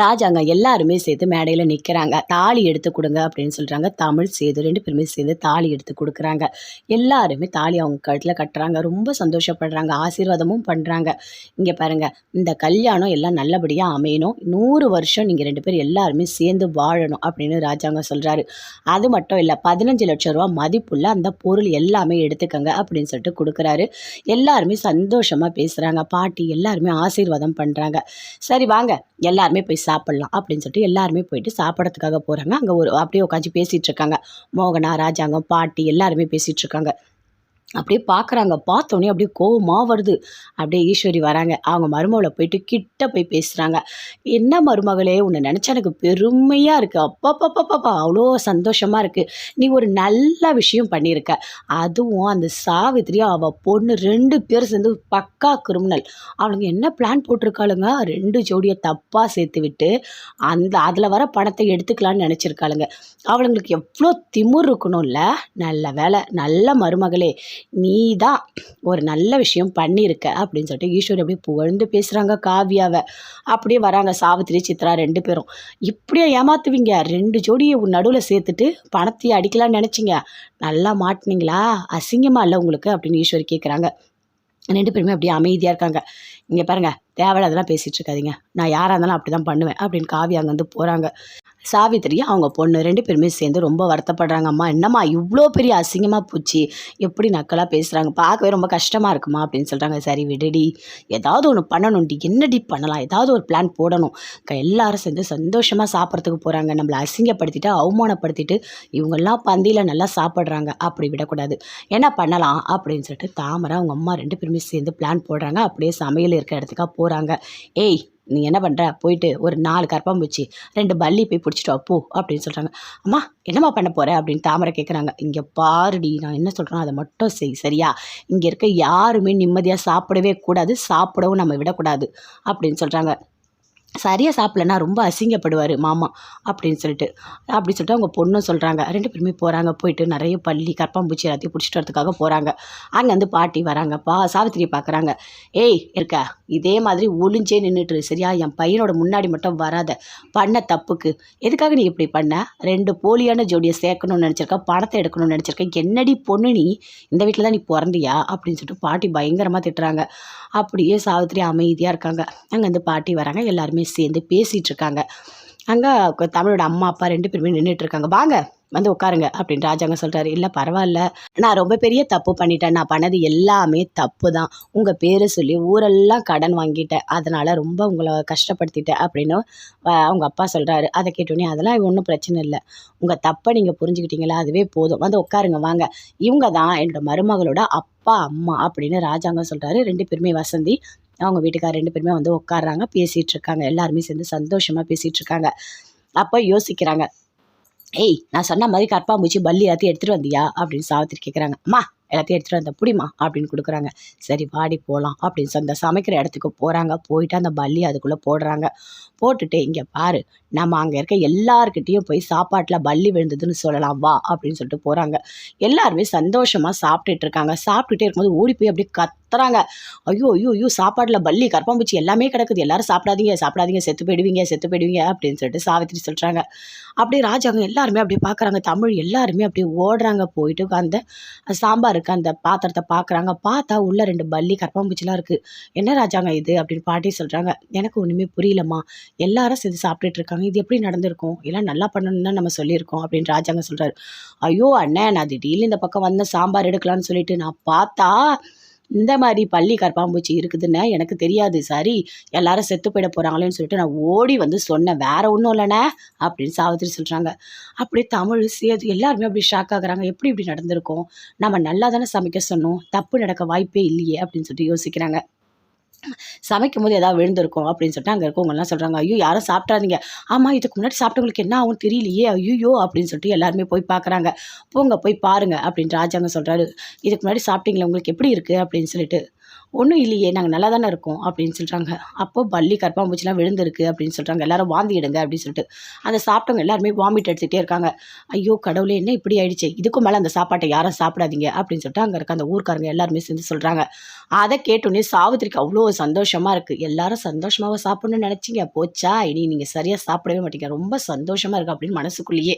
ராஜாங்க எல்லாருமே சேர்த்து மேடையில் நிற்கிறாங்க தாலி எடுத்து கொடுங்க அப்படின்னு சொல்கிறாங்க தமிழ் சேது ரெண்டு பேருமே சேர்ந்து தாலி எடுத்து கொடுக்குறாங்க. எல்லாருமே தாலி அவங்க கழுத்தில் கட்டுறாங்க. ரொம்ப சந்தோஷப்படுறாங்க. ஆசீர்வாதமும் பண்ணுறாங்க இங்கே பாருங்கள் இந்த கல்யாணம் எல்லாம் நல்லபடியாக அமையணும். நூறு வருஷம் நீங்கள் ரெண்டு பேரும் எல்லாருமே சேர்ந்து வாழணும் அப்படின்னு ராஜாங்க சொல்கிறாரு அது மட்டும் இல்லை பதினஞ்சு லட்சம் ரூபா மதிப்புள்ள அந்த பொருள் எல்லாமே எடுத்துக்கங்க அப்படின்னு சொல்லிட்டு கொடுக்குறாரு. எல்லாருமே சந்தோஷமாக பேசுகிறாங்க பாட்டி எல்லாருமே ஆசீர்வாதம் பண்ணுறாங்க சரி வாங்க. எல்லாருமே போய் சாப்பிட்லாம் அப்படின்னு சொல்லிட்டு எல்லாருமே போயிட்டு சாப்பிட்றதுக்காக போகிறாங்க அங்கே ஒரு அப்படியே உட்காந்து பேசிகிட்டு இருக்காங்க. மோகனா ராஜாங்கம் பாட்டி எல்லாருமே பேசிகிட்டு இருக்காங்க. அப்படியே பார்க்குறாங்க பார்த்தோன்னே அப்படியே கோவமாக வருது. அப்படியே ஈஸ்வரி வராங்க. அவங்க மருமகளை போயிட்டு கிட்ட போய் பேசுகிறாங்க என்ன மருமகளே உன்னை நினச்சா எனக்கு பெருமையாக இருக்குது அப்பப்பப்பப்பா அவ்வளோ சந்தோஷமாக இருக்குது நீ ஒரு நல்ல விஷயம் பண்ணியிருக்க. அதுவும் அந்த சாவித்திரி அவள் பொண்ணு ரெண்டு பேர் சேர்ந்து பக்கா கிரிமினல். அவளுங்க என்ன பிளான் போட்டிருக்காளுங்க? ரெண்டு ஜோடியை தப்பாக சேர்த்து விட்டு அந்த அதில் வர பணத்தை எடுத்துக்கலான்னு நினச்சிருக்காளுங்க. அவளுங்களுக்கு எவ்வளோ திமிர் இருக்கணும்ல? நல்ல வேலை. நல்ல மருமகளே. நீ தான் ஒரு நல்ல விஷயம் பண்ணியிருக்க அப்படின்னு சொல்லிட்டு ஈஸ்வரி அப்படியே புகழ்ந்து பேசுகிறாங்க காவியாவை. அப்படியே வராங்க சாவித்திரி சித்ரா ரெண்டு பேரும். இப்படியே ஏமாத்துவீங்க. ரெண்டு ஜோடியை நடுவில் சேர்த்துட்டு பணத்தையே அடிக்கலாம்னு நினச்சிங்க. நல்லா மாட்டினீங்களா? அசிங்கமாக இல்லை உங்களுக்கு? அப்படின்னு ஈஸ்வரி கேட்குறாங்க ரெண்டு பேருமே அப்படியே அமைதியாக இருக்காங்க. இங்கே பாருங்கள் தேவையில்லாதெல்லாம் பேசிகிட்டு இருக்காதீங்க. நான் யாராக இருந்தாலும் அப்படி தான் பண்ணுவேன் அப்படின்னு காவியா அங்கேருந்து போகிறாங்க சாவித்திரி அவங்க பொண்ணு ரெண்டு பேருமே சேர்ந்து ரொம்ப வருத்தப்படுறாங்க. அம்மா என்னம்மா இவ்வளோ பெரிய அசிங்கமாக போச்சு. எப்படி நக்கலாக பேசுகிறாங்க பார்க்கவே ரொம்ப கஷ்டமாக இருக்குமா? அப்படின்னு சொல்கிறாங்க சரி விடுடி. ஏதாவது ஒன்று பண்ணணும்டி என்னடி பண்ணலாம்? ஏதாவது ஒரு பிளான் போடணும். எல்லாரும் சேர்ந்து சந்தோஷமாக சாப்பிட்றதுக்கு போகிறாங்க நம்மளை அசிங்கப்படுத்திட்டு அவமானப்படுத்திட்டு இவங்கெல்லாம் பந்தியில் நல்லா சாப்பிட்றாங்க. அப்படி விடக்கூடாது. என்ன பண்ணலாம்? அப்படின்னு சொல்லிட்டு தாமரை அவங்க அம்மா ரெண்டு பேருமே சேர்ந்து பிளான் போடுறாங்க. அப்படியே சமையல் இருக்கிற இடத்துக்காக போகிறாங்க ஏய் நீ என்ன பண்ணுற போயிட்டு ஒரு நாலு கரப்பாம்பூச்சி ரெண்டு பல்லி போய் பிடிச்சிட்டு வா, போ அப்படின்னு சொல்கிறாங்க அம்மா என்னம்மா பண்ண போகிற அப்படின்னு தாமரை கேட்குறாங்க இங்கே பாருடி நான் என்ன சொல்கிறேன் அதை மட்டும் செய் சரியா? இங்கே இருக்க யாருமே நிம்மதியாக சாப்பிடவே கூடாது சாப்பிடவும் நம்ம விடக்கூடாது அப்படின்னு சொல்கிறாங்க சரியாக சாப்பிட்லன்னா ரொம்ப அசிங்கப்படுவார் மாமா அப்படின்னு சொல்லிட்டு. அப்படி சொல்லிட்டு அவங்க பொண்ணும் சொல்கிறாங்க ரெண்டு பேருமே போகிறாங்க போயிட்டு நிறைய பள்ளி கற்பாம்பூச்சி எல்லாத்தையும் பிடிச்சிட்டு வரதுக்காக போகிறாங்க அங்கேருந்து பாட்டி வராங்க பா சாவித்திரி பார்க்குறாங்க ஏய் இருக்க? இதே மாதிரி ஒளிஞ்சே நின்றுட்டு சரியா? என் பையனோட முன்னாடி மட்டும் வராத பண்ண தப்புக்கு. எதுக்காக நீ இப்படி பண்ண? ரெண்டு போலியான ஜோடியை சேர்க்கணும்னு நினச்சிருக்க பணத்தை எடுக்கணும்னு நினச்சிருக்க என்னடி பொண்ணு நீ? இந்த வீட்டில் தான் நீ பிறந்தியா? அப்படின்னு சொல்லிட்டு பாட்டி பயங்கரமாக திட்டுறாங்க. அப்படியே சாவித்திரி அமைதியாக இருக்காங்க. அங்கேருந்து பாட்டி வராங்க எல்லாருமே சேர்ந்து பேசிகிட்டு இருக்காங்க. அங்கே தமிழோட அம்மா அப்பா ரெண்டு பேருமே நின்றுட்டு இருக்காங்க. வாங்க. வந்து உட்காருங்க அப்படின்னு ராஜாங்க சொல்கிறாரு இல்லை பரவாயில்ல. நான் ரொம்ப பெரிய தப்பு பண்ணிட்டேன். நான் பண்ணது எல்லாமே தப்பு தான் உங்கள் பேரை சொல்லி ஊரெல்லாம் கடன் வாங்கிட்டேன். அதனால் ரொம்ப உங்களை கஷ்டப்படுத்திட்டேன் அப்படின்னு அவங்க அப்பா சொல்கிறாரு அதை கேட்டோன்னே அதெல்லாம் ஒன்றும் பிரச்சனை இல்லை. உங்கள் தப்பை நீங்கள் புரிஞ்சுக்கிட்டீங்களா? அதுவே போதும். வந்து உட்காருங்க வாங்க. இவங்க தான் என்னோட மருமகளோட அப்பா அம்மா அப்படின்னு ராஜாங்க சொல்கிறாரு ரெண்டு பேருமே வசந்தி அவங்க வீட்டுக்கார ரெண்டு பேருமே வந்து உட்காடுறாங்க பேசிகிட்டு இருக்காங்க. எல்லாருமே சேர்ந்து சந்தோஷமாக பேசிகிட்டு இருக்காங்க. அப்போ யோசிக்கிறாங்க. ஏய் நான் சொன்ன மாதிரி கற்பாம்பூச்சி பல்லி எல்லாத்தையும் எடுத்துகிட்டு வந்தியா? அப்படின்னு சாவித்திரி கேட்குறாங்க அம்மா எல்லாத்தையும் எடுத்துகிட்டு வந்த புடிமா அப்படின்னு கொடுக்குறாங்க. சரி வாடி போகலாம் அப்படின்னு சொல்லி அந்த சமைக்கிற இடத்துக்கு போகிறாங்க போயிட்டு அந்த பல்லி அதுக்குள்ளே போடுறாங்க. போட்டுட்டு இங்கே பாரு நம்ம அங்கே இருக்க எல்லாருக்கிட்டேயும் போய் சாப்பாட்டில் பல்லி விழுந்ததுன்னு சொல்லலாம் வா அப்படின்னு சொல்லிட்டு போகிறாங்க எல்லாருமே சந்தோஷமாக சாப்பிட்டுட்டு இருக்காங்க. சாப்பிட்டுட்டே இருக்கும்போது ஓடி போய் அப்படியே கத்துறாங்க. ஐயோ ஐயோ ஐயோ சாப்பாட்டில் பல்லி கரப்பாம்பூச்சி எல்லாமே கிடக்குது. எல்லாரும் சாப்பிடாதீங்க சாப்பிடாதீங்க செத்து போயிடுவீங்க செத்து போயிடுவீங்க அப்படின்னு சொல்லிட்டு சாவித்திரி சொல்கிறாங்க அப்படியே ராஜாங்க எல்லாருமே அப்படியே பார்க்குறாங்க தமிழ் எல்லாருமே அப்படியே ஓடுறாங்க. போயிட்டு அந்த சாம்பார் இருக்க. அந்த பாத்திரத்தை பார்க்குறாங்க பார்த்தா உள்ள ரெண்டு பல்லி கரப்பாம்பூச்சிலாம் இருக்குது என்ன ராஜாங்க இது? அப்படின்னு பாட்டி சொல்கிறாங்க எனக்கு ஒன்றுமே புரியலம்மா. எல்லாரும் செஞ்சு சாப்பிட்டுட்டு இருக்காங்க. இது எப்படி நடந்திருக்கும்? எல்லாம் நல்லா பண்ணணும்னு தான் நம்ம சொல்லியிருக்கோம். அப்படின்னு ராஜாங்க சொல்கிறாரு ஐயோ அண்ணன் நான் திடீர்னு இந்த பக்கம் வந்த சாம்பார் எடுக்கலாம்னு சொல்லிட்டு நான் பார்த்தா இந்த மாதிரி பள்ளி கற்பாம்பூச்சி இருக்குதுன்னு எனக்கு தெரியாது. சரி எல்லாரும் செத்து போயிட போகிறாங்களேன்னு சொல்லிட்டு நான் ஓடி வந்து சொன்னேன். வேற ஒன்றும் இல்லைண்ணே அப்படின்னு சாவித்திரி சொல்கிறாங்க அப்படியே தமிழ் சேது எல்லாருமே அப்படி ஷாக் ஆகுறாங்க. எப்படி இப்படி நடந்திருக்கும்? நம்ம நல்லா தானே சமைக்க சொன்னோம். தப்பு நடக்க வாய்ப்பே இல்லையே அப்படின்னு சொல்லிட்டு யோசிக்கிறாங்க. சமைக்கும் போது ஏதாவது விழுந்திருக்கும் அப்படின்னு சொல்லிட்டு அங்கே இருக்கவங்கலாம் சொல்கிறாங்க ஐயோ யாரும் சாப்பிட்றாதீங்க ஆமாம் இதுக்கு முன்னாடி சாப்பிட்டவங்களுக்கு என்ன ஆகும் தெரியலையே. ஐயோ அப்படின்னு சொல்லிட்டு எல்லாருமே போய் பார்க்குறாங்க போங்க போய் பாருங்க. அப்படின்னு ராஜாங்க சொல்கிறாரு இதுக்கு முன்னாடி சாப்பிட்டீங்களா? உங்களுக்கு எப்படி இருக்குது அப்படின்னு சொல்லிட்டு ஒன்றும் இல்லையே நாங்கள் நல்லா தானே இருக்கோம் அப்படின்னு சொல்கிறாங்க அப்போ பள்ளி கற்பாம்பூச்சிலாம் விழுந்திருக்கு அப்படின்னு சொல்கிறாங்க எல்லாரும் வாந்தி எடுங்க அப்படின்னு சொல்லிட்டு அதை சாப்பிட்டவங்க எல்லாருமே வாமிட் எடுத்துகிட்டே இருக்காங்க. ஐயோ கடவுளே என்ன இப்படி ஆயிடுச்சு? இதுக்கும் மேலே அந்த சாப்பாட்டை யாரும் சாப்பிடாதீங்க அப்படின்னு சொல்லிட்டு அங்கே இருக்க அந்த ஊர்க்காரங்க எல்லாருமே சேர்ந்து சொல்கிறாங்க அதை கேட்டோன்னே சாவித்திரிக்கு அவ்வளோ சந்தோஷமாக இருக்குது எல்லாரும் சந்தோஷமாக சாப்பிடணும்னு நினச்சிங்க போச்சா? இனி நீங்கள் சரியாக சாப்பிடவே மாட்டீங்க. ரொம்ப சந்தோஷமாக இருக்குது அப்படின்னு மனசுக்குள்ளேயே